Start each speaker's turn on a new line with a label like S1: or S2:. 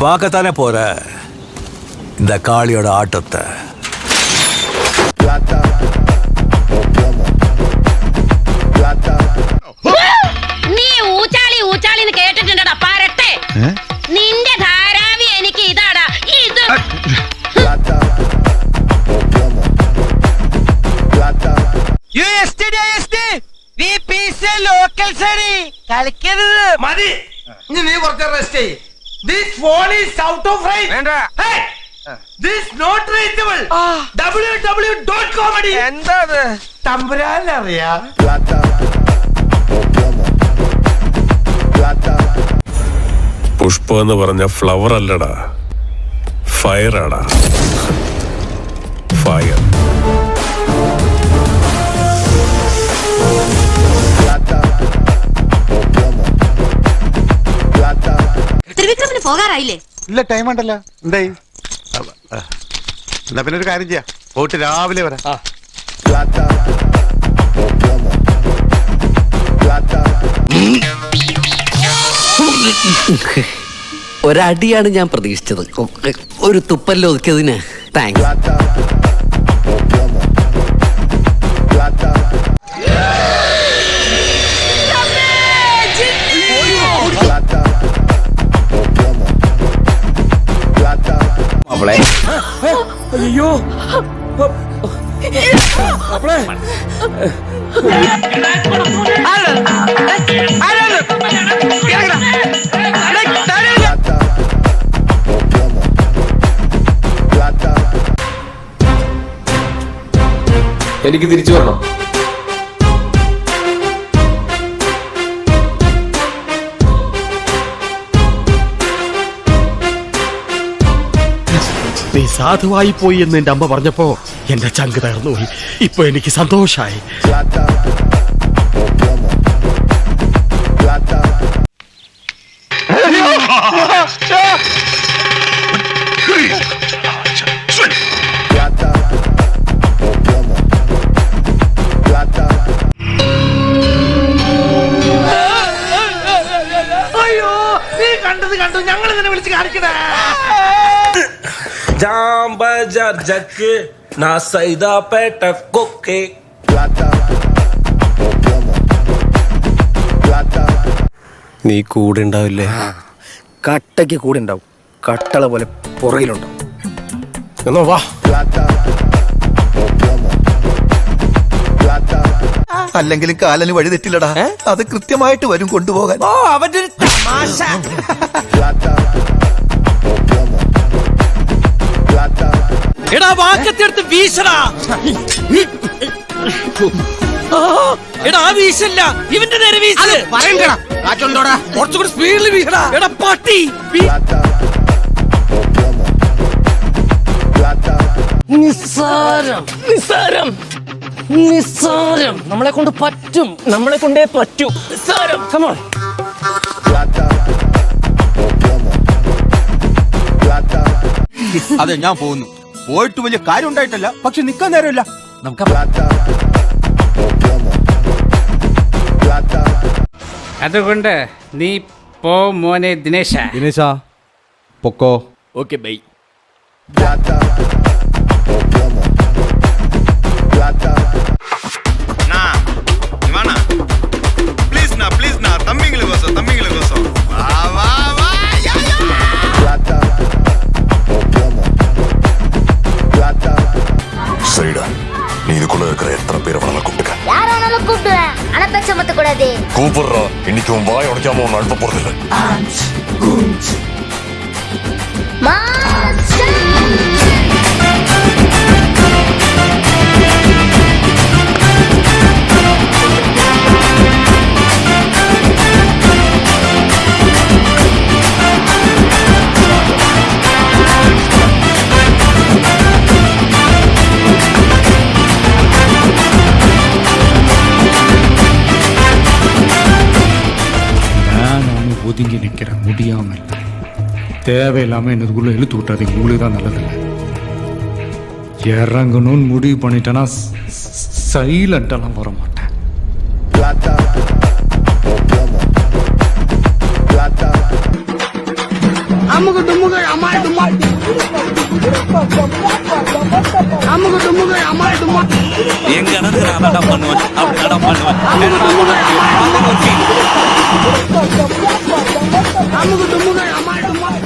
S1: பார்க்கத்தானே போற இந்த காளியோட ஆட்டத்தை
S2: നീ ഊച്ചാളി ഊച്ചാളി എന്ന് കേട്ടിട്ടുണ്ടടാ പരട്ടെ നിന്റെ ധാരാവി എനിക്ക് ഇതാടാ ഇത്
S3: U S T D S T V P C local സടി കളിക്കരുത്
S4: മതി ഇനി നീ കുറച്ച് റെസ്റ്റ് ചെയ്യ് this phone is out of range
S3: വേണ്ട.
S4: This not reachable W W dot comedy
S3: എന്താ അത്?
S4: Plata.
S5: പുഷ്പ എന്ന് പറഞ്ഞ ഫ്ലവർ അല്ലടാ. ഫയറാടാ ഫയർ
S2: ത്രിവിക്രമിന് പോകാറായില്ലേ?
S6: ഇല്ല ടൈം ഉണ്ടല്ലോ. എന്തായി? എന്നാ പിന്നെ ഒരു കാര്യം ചെയ്യാം. പോയിട്ട് രാവിലെ വരാം.
S7: ഒരടിയാണ് ഞാൻ പ്രതീക്ഷിച്ചത്. ഒരു തുപ്പല്ലോ അയ്യോ.
S8: എനിക്ക് തിരിച്ചു വരണം.
S9: നീ സാധുവായി പോയി എന്ന് എന്റെ അമ്മ പറഞ്ഞപ്പോ എന്റെ ചങ്ക് തകർന്നു ഇപ്പൊ എനിക്ക് സന്തോഷായി.
S4: അയ്യോ നീ കണ്ടത് കണ്ടു. ഞങ്ങൾ ഇതിനെ വിളിച്ച് കാണിക്കണേ.
S8: ജാം ബജർ ജക്ക് നാ സൈദാപേട്ട കൊക്കെ.
S5: നീ കൂടെ ഉണ്ടാവില്ലേ
S7: കട്ടയ്ക്ക് കൂടെ ഉണ്ടാവും കട്ടള പോലെ പുറകിലുണ്ടാവും.
S5: എന്നോ വാ.
S6: അല്ലെങ്കിലും കാലന് വഴി തെറ്റില്ലടാ. അത് കൃത്യമായിട്ട് വരും കൊണ്ടുപോകാൻ.
S3: ഓ അവന്റെ ഒരു തമാശ.
S9: എടാ വാക്കത്തെടുത്ത് വീശടാ. എടാ ആ വീശല്ല. ഇവന്റെ നേരെ വീശൽ
S3: പറയണ്ടടാ. കാറ്റുണ്ടോടാ?
S9: കുറച്ചുകൂടി സ്പീഡിൽ വീശടാ. എടാ പട്ടി.
S7: നിസ്സാരം. നിസ്സാരം. നിസ്സാരം. നമ്മളെ കൊണ്ട് പറ്റും. നമ്മളെ കൊണ്ടേ പറ്റൂ. നിസ്സാരം. കമോൺ
S6: അതെ ഞാൻ പോകുന്നു. പോയിട്ട് വലിയ കാര്യം ഉണ്ടായിട്ടല്ല പക്ഷെ നിക്കാൻ നേരമില്ല. നമുക്ക്
S10: അതുകൊണ്ട് നീ പോ മോനെ ദിനേശ.
S9: ദിനേശ പൊക്കോ.
S10: ഓക്കെ ബൈ
S11: கூப்பிடுறா. இன்னைக்கு உன் வாய் உடைக்காம உன் அனுப்ப
S10: போறது இல்லை நிற்கிறேன் முடியாமல். தேவையில்லாம என்னதுக்குள்ள இழுத்து விட்டாதீங்க உங்களுக்கு தான் நல்லதில்லை இறங்கணும்னு முடிவு பண்ணிட்டேன்னா சைலண்டெல்லாம் வர மாட்டேன்.
S4: அமுகு டுமுகு அமால் டுமா அமுகு டுமுகு அமால் டுமா
S1: எங்க நான் அதான் பண்ணுவேன். அப்படி நடம் பண்ணுவேன்.
S4: 咱们的农民，咱们的。